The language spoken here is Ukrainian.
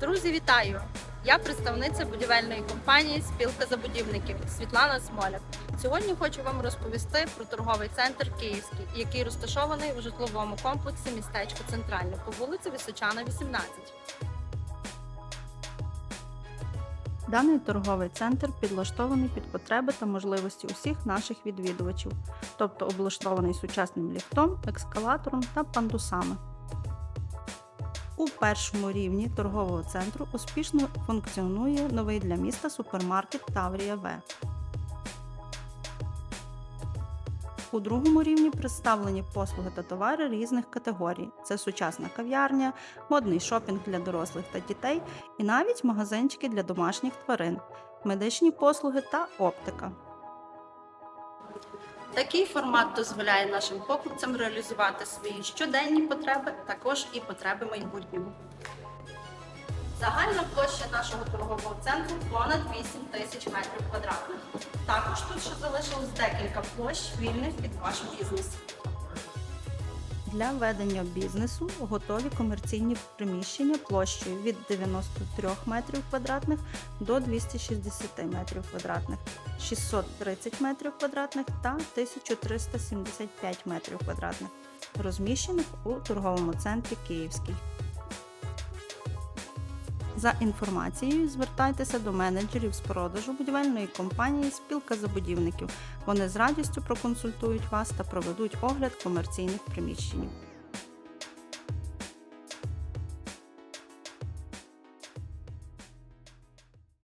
Друзі, вітаю! Я представниця будівельної компанії Спілка забудівників Світлана Смоляк. Сьогодні хочу вам розповісти про торговий центр Київський, який розташований у житловому комплексі містечко Центральне по вулиці Височана, 18. Даний торговий центр підлаштований під потреби та можливості усіх наших відвідувачів, тобто облаштований сучасним ліфтом, ескалатором та пандусами. У першому рівні торгового центру успішно функціонує новий для міста супермаркет Таврія В. У другому рівні представлені послуги та товари різних категорій: це сучасна кав'ярня, модний шопінг для дорослих та дітей і навіть магазинчики для домашніх тварин, медичні послуги та оптика. Такий формат дозволяє нашим покупцям реалізувати свої щоденні потреби, також і потреби майбутнього. Загальна площа нашого торгового центру понад 8 тисяч метрів квадратних. Також тут ще залишилось декілька площ вільних під ваш бізнес. Для ведення бізнесу готові комерційні приміщення площею від 93 метрів квадратних до 260 метрів квадратних, 630 метрів квадратних та 1375 метрів квадратних, розміщених у торговому центрі Київський. За інформацією звертайтеся до менеджерів з продажу будівельної компанії Спілка забудівників. Вони з радістю проконсультують вас та проведуть огляд комерційних приміщень.